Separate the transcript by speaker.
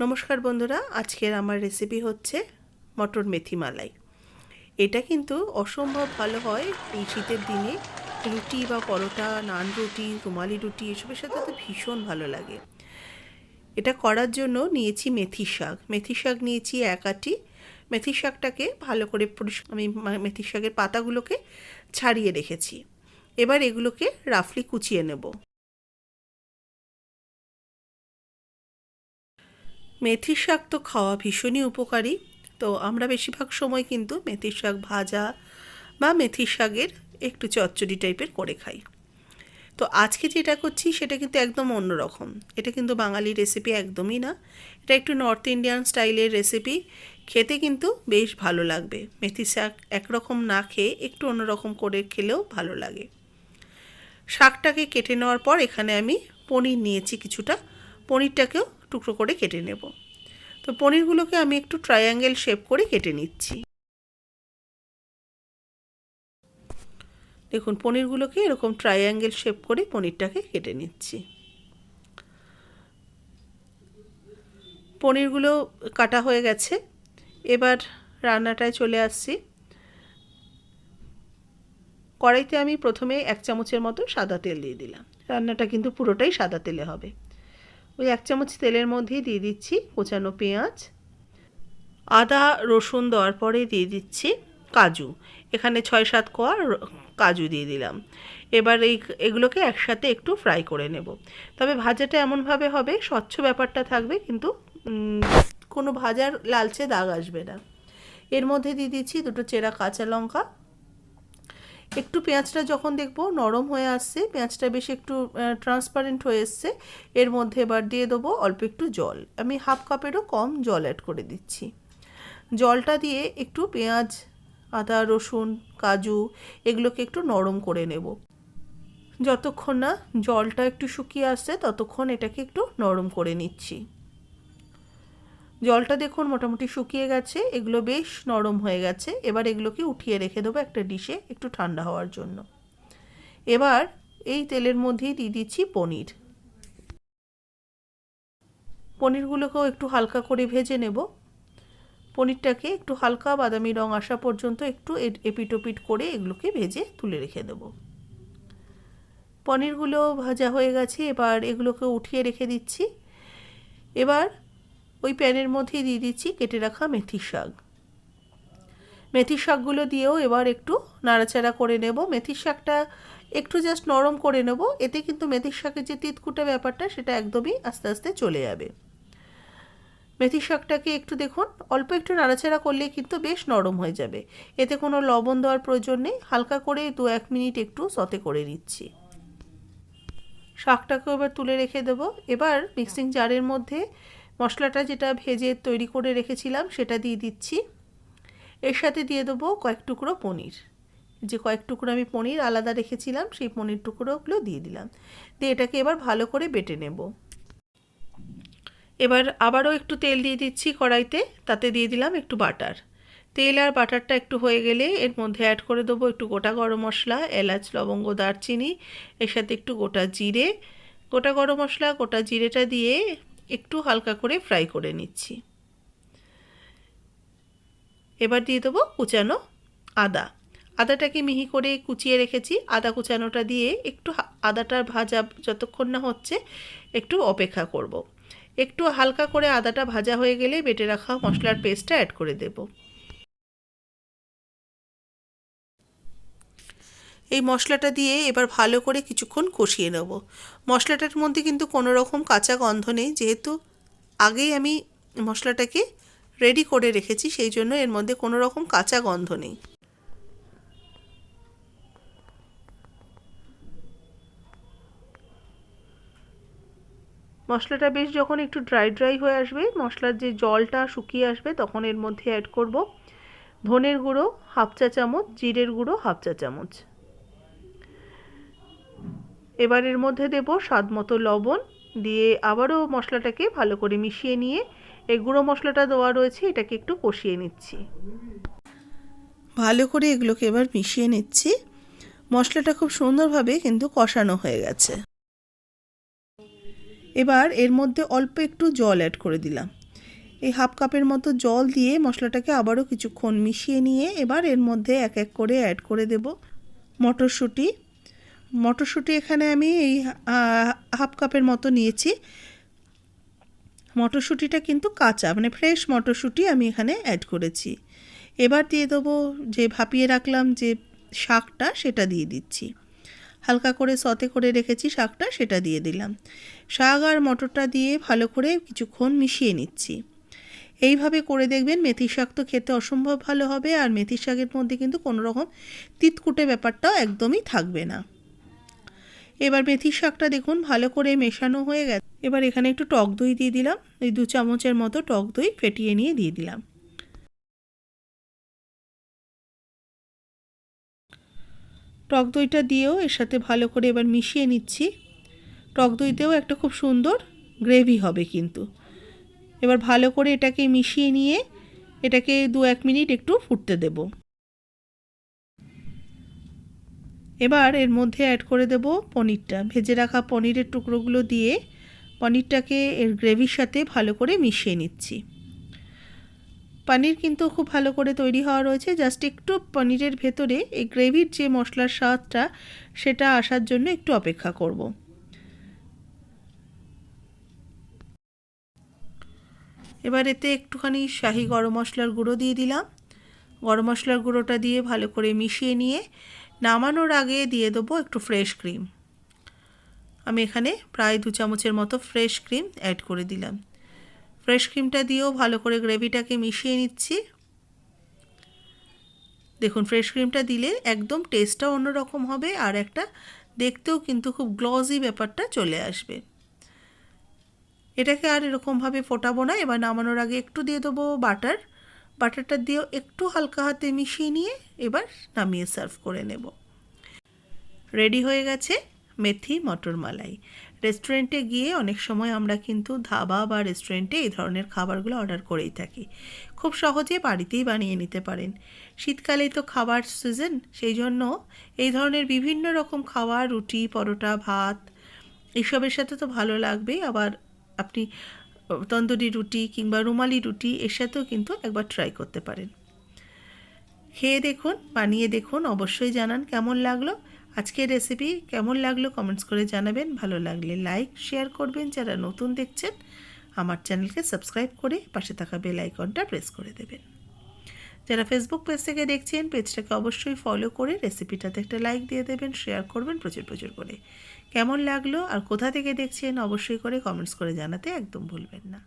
Speaker 1: নমস্কার বন্ধুরা, আজকের আমার রেসিপি হচ্ছে মটর মেথি মালাই। এটা কিন্তু অসম্ভব ভালো হয় এই শীতের দিনে। রুটি বা পরোটা, নান রুটি, রুমালি রুটি, এসবের সাথে তো ভীষণ ভালো লাগে। এটা করার জন্য নিয়েছি মেথি শাক। মেথি শাক নিয়েছি এক আটি। মেথি শাকটাকে ভালো করে পরিষ্কার আমি মেথি শাকের পাতাগুলোকে ছাড়িয়ে রেখেছি। এবার এগুলোকে রাফলি কুচিয়ে নেব। মেথির শাক তো খাওয়া ভীষণই উপকারী। তো আমরা বেশিরভাগ সময় কিন্তু মেথির শাক ভাজা বা মেথির শাকের একটু চচ্চড়ি টাইপের করে খাই। তো আজকে যেটা করছি সেটা কিন্তু একদম অন্যরকম এটা কিন্তু বাঙালি রেসিপি একদমই না। এটা একটু নর্থ ইন্ডিয়ান স্টাইলের রেসিপি খেতে কিন্তু বেশ ভালো লাগবে। মেথি শাক একরকম না খেয়ে একটু অন্যরকম করে খেলেও ভালো লাগে। শাকটাকে কেটে নেওয়ার পর এখানে আমি পনির নিয়েছি কিছুটা। পনিরটাকেও টুকরো করে কেটে নেব। তো পনিরগুলোকে আমি একটু ট্রায়াঙ্গেল শেপ করে কেটে নিচ্ছি। দেখুন, পনিরগুলোকে এরকম ট্রায়াঙ্গেল শেপ করে পনিরটাকে কেটে নিচ্ছি। পনিরগুলো কাটা হয়ে গেছে। এবার রান্নাটায় চলে আসছি। কড়াইতে আমি প্রথমে এক চামচের মতো সাদা তেল দিয়ে দিলাম। রান্নাটা কিন্তু পুরোটাই সাদা তেলে হবে। ওই এক চামচ তেলের মধ্যেই দিয়ে দিচ্ছি কোচানো পেঁয়াজ। আদা, রসুন দেওয়ার পরে দিয়ে দিচ্ছি কাজু। এখানে ছয় সাত কোয়া কাজু দিয়ে দিলাম। এবার এই, এগুলোকে একসাথে একটু ফ্রাই করে নেব। তবে ভাজাটা এমনভাবে হবে, স্বচ্ছ ব্যাপারটা থাকবে কিন্তু কোনো ভাজার লালচে দাগ আসবে না। এর মধ্যে দিয়ে দিচ্ছি দুটো চেরা কাঁচা লঙ্কা একটু পেঁয়াজটা যখন দেখব নরম হয়ে আসছে, পেঁয়াজটা বেশ একটু ট্রান্সপারেন্ট হয়ে এসছে, এর মধ্যে এবার দিয়ে দেবো অল্প একটু জল। আমি হাফ কাপেরও কম জল অ্যাড করে দিচ্ছি। জলটা দিয়ে একটু পেঁয়াজ, আদা, রসুন, কাজু এগুলোকে একটু নরম করে নেব। যতক্ষণ না জলটা একটু শুকিয়ে আসছে, ততক্ষণ এটাকে একটু নরম করে নিচ্ছি। জলটা দেখুন মোটামুটি শুকিয়ে গেছে, এগুলো বেশ নরম হয়ে গেছে। এবার এগুলোকে উঠিয়ে রেখে দেবো একটা ডিশে একটু ঠান্ডা হওয়ার জন্য। এবার এই তেলের মধ্যেই দিয়ে দিচ্ছি পনির। পনিরগুলোকেও একটু হালকা করে ভেজে নেব। পনিরটাকে একটু হালকা বাদামি রং আসা পর্যন্ত একটু এপিটোপিট করে এগুলোকে ভেজে তুলে রেখে দেব। পনিরগুলো ভাজা হয়ে গেছে, এবার এগুলোকে উঠিয়ে রেখে দিচ্ছি। এবার ওই প্যানের মধ্যেই দিয়ে দিচ্ছি, কেটে রাখা মেথি শাক। মেথি শাকগুলো দিয়েও এবার একটু নাড়াচাড়া করে নেব। মেথি শাকটা একটু জাস্ট নরম করে নেব। এতে কিন্তু মেথির শাকের যে তিতকুটা ব্যাপারটা, সেটা একদমই আস্তে আস্তে চলে যাবে। মেথি শাকটাকে একটু দেখুন, অল্প একটু নাড়াচাড়া করলে কিন্তু বেশ নরম হয়ে যাবে। এতে কোনো লবণ দেওয়ার প্রয়োজন নেই। হালকা করে দু এক মিনিট একটু সতে করে নিচ্ছি। শাকটাকেও এবার তুলে রেখে দেবো। এবার মিক্সিং জারের মধ্যে মশলাটা যেটা ভেজে তৈরি করে রেখেছিলাম সেটা দিয়ে দিচ্ছি। এর সাথে দিয়ে দেবো কয়েক টুকরো পনির। যে কয়েক টুকরো আমি পনির আলাদা রেখেছিলাম, সেই পনির টুকরোগুলো দিয়ে দিলাম। দিয়ে এটাকে এবার ভালো করে বেটে নেব। এবার আবারও একটু তেল দিয়ে দিচ্ছি কড়াইতে, তাতে দিয়ে দিলাম একটু বাটার। তেল আর বাটারটা একটু হয়ে গেলে এর মধ্যে অ্যাড করে দেবো একটু গোটা গরম মশলা, এলাচ, লবঙ্গ, দারচিনি, এর সাথে একটু গোটা জিরে। গোটা গরম মশলা, গোটা জিরেটা দিয়ে একটু হালকা করে ফ্রাই করে নিচ্ছি। এবার দিয়ে দেবো কুচানো আদা। আদাটাকে মিহি করে কুচিয়ে রেখেছি। আদা কুচানোটা দিয়ে একটু আদাটার ভাজা যতক্ষণ না হচ্ছে একটু অপেক্ষা করব। একটু হালকা করে আদাটা ভাজা হয়ে গেলে বেটে রাখা মশলার পেস্টটা অ্যাড করে দেব। এই মশলাটা দিয়ে এবার ভালো করে কিছুক্ষণ কষিয়ে নেব। মশলাটার মধ্যে কিন্তু কোনো রকম কাঁচা গন্ধ নেই, যেহেতু আগেই আমি মশলাটাকে রেডি করে রেখেছি, সেই জন্য এর মধ্যে কোনো রকম কাঁচা গন্ধ নেই। মশলাটা বেশ যখন একটু ড্রাই ড্রাই হয়ে আসবে, মশলার যে জলটা শুকিয়ে আসবে, তখন এর মধ্যে অ্যাড করব ধনের গুঁড়ো, হাফ চা চামচ, জিরের গুঁড়ো, হাফ চা চামচ। এবার এর মধ্যে দেব স্বাদ মতো লবণ, দিয়ে আবারও মশলাটাকে ভালো করে মিশিয়ে নিয়ে এই গুঁড়ো মশলাটা দেওয়া রয়েছে, এটাকে একটু কষিয়ে নিচ্ছি। ভালো করে এগুলোকে এবার মিশিয়ে নিচ্ছি। মশলাটা খুব সুন্দরভাবে কিন্তু কষানো হয়ে গেছে। এবার এর মধ্যে অল্প একটু জল অ্যাড করে দিলাম। এই হাফ কাপের মতো জল দিয়ে মশলাটাকে আবারও কিছুক্ষণ মিশিয়ে নিয়ে এবার এর মধ্যে এক এক করে অ্যাড করে দেব। মটরশুঁটি মটরশুঁটি এখানে আমি এই হাফ কাপের মতো নিয়েছি। মটরশুঁটিটা কিন্তু কাঁচা মানে ফ্রেশ মটরশুঁটি আমি এখানে অ্যাড করেছি। এবার দিয়ে দেবো যে ভাপিয়ে রাখলাম যে শাকটা, সেটা দিয়ে দিচ্ছি। হালকা করে সতে করে রেখেছি শাকটা, সেটা দিয়ে দিলাম। শাক আর মটরটা দিয়ে ভালো করে কিছুক্ষণ মিশিয়ে নিচ্ছি। এইভাবে করে দেখবেন মেথি শাক তো খেতে অসম্ভব ভালো হবে, আর মেথি শাকের মধ্যে কিন্তু কোনো রকম তিতকুটে ব্যাপারটাও একদমই থাকবে না। এবার মেথির শাকটা দেখুন, ভালো করে মেশানো হয়ে গেছে। এবার এখানে একটু টক দই দিয়ে দিলাম। এই দু চামচের মতো টক দই ফেটিয়ে নিয়ে দিয়ে দিলাম। টক দইটা দিয়েও এর সাথে ভালো করে এবার মিশিয়ে নিচ্ছি। টক দইতেও একটা খুব সুন্দর গ্রেভি হবে কিন্তু। এবার ভালো করে এটাকে মিশিয়ে নিয়ে এটাকে দু এক মিনিট একটু ফুটতে দেব। এবার এর মধ্যে অ্যাড করে দেব পনিরটা। ভেজে রাখা পনিরের টুকরোগুলো দিয়ে পনিরটাকে এর গ্রেভির সাথে ভালো করে মিশিয়ে নিচ্ছি। পনির কিন্তু খুব ভালো করে তৈরি হওয়া রয়েছে। জাস্ট একটু পনিরের ভেতরে এই গ্রেভির যে মশলার স্বাদটা, সেটা আসার জন্য একটু অপেক্ষা করব। এবার এতে একটুখানি শাহি গরম মশলার গুঁড়ো দিয়ে দিলাম। গরম মশলার গুঁড়োটা দিয়ে ভালো করে মিশিয়ে নিয়ে নামানোর আগে দিয়ে দেবো একটু ফ্রেশ ক্রিম আমি এখানে প্রায় দু চামচের মতো ফ্রেশ ক্রিম অ্যাড করে দিলাম। ফ্রেশ ক্রিমটা দিয়েও ভালো করে গ্রেভিটাকে মিশিয়ে নিচ্ছি। দেখুন ফ্রেশ ক্রিমটা দিলে একদম টেস্টটা অন্যরকম হবে আর একটা দেখতেও কিন্তু খুব গ্লজি ব্যাপারটা চলে আসবে। এটাকে আর এরকমভাবে ফোটাবো না। এবার নামানোর আগে একটু দিয়ে দেবো বাটার বাটারটা দিয়েও একটু হালকা হাতে মিশিয়ে নিয়ে এবার নামিয়ে সার্ভ করে নেব। রেডি হয়ে গেছে মেথি মটর মালাই। রেস্টুরেন্টে গিয়ে অনেক সময় আমরা কিন্তু ধাবা বা রেস্টুরেন্টে এই ধরনের খাবারগুলো অর্ডার করেই থাকি। খুব সহজে বাড়িতেই বানিয়ে নিতে পারেন। শীতকালেই তো খাবার সিজন, সেই জন্য এই ধরনের বিভিন্ন রকম খাবার রুটি, পরোটা, ভাত এসবের সাথে তো ভালো লাগবেই। আবার আপনি তন্দুরি রুটি কিংবা রুমালি রুটি এর সাথেও কিন্তু একবার ট্রাই করতে পারেন। খেয়ে দেখুন, বানিয়ে দেখুন, অবশ্যই জানান কেমন লাগল। আজকের রেসিপি কেমন লাগল কমেন্টস করে জানাবেন। ভালো লাগলে লাইক শেয়ার করবেন। যারা নতুন দেখছেন, আমার চ্যানেলকে সাবস্ক্রাইব করে পাশে থাকা বেল আইকনটা প্রেস করে দেবেন। যারা ফেসবুক পেজ থেকে দেখছেন পেজটাকে অবশ্যই ফলো করে রেসিপিটাতে একটা লাইক দিয়ে দেবেন শেয়ার করবেন প্রচুর প্রচুর করে। কেমন লাগল আর কোথা থেকে দেখছেন অবশ্যই করে কমেন্টস করে জানাতে একদম ভুলবেন না।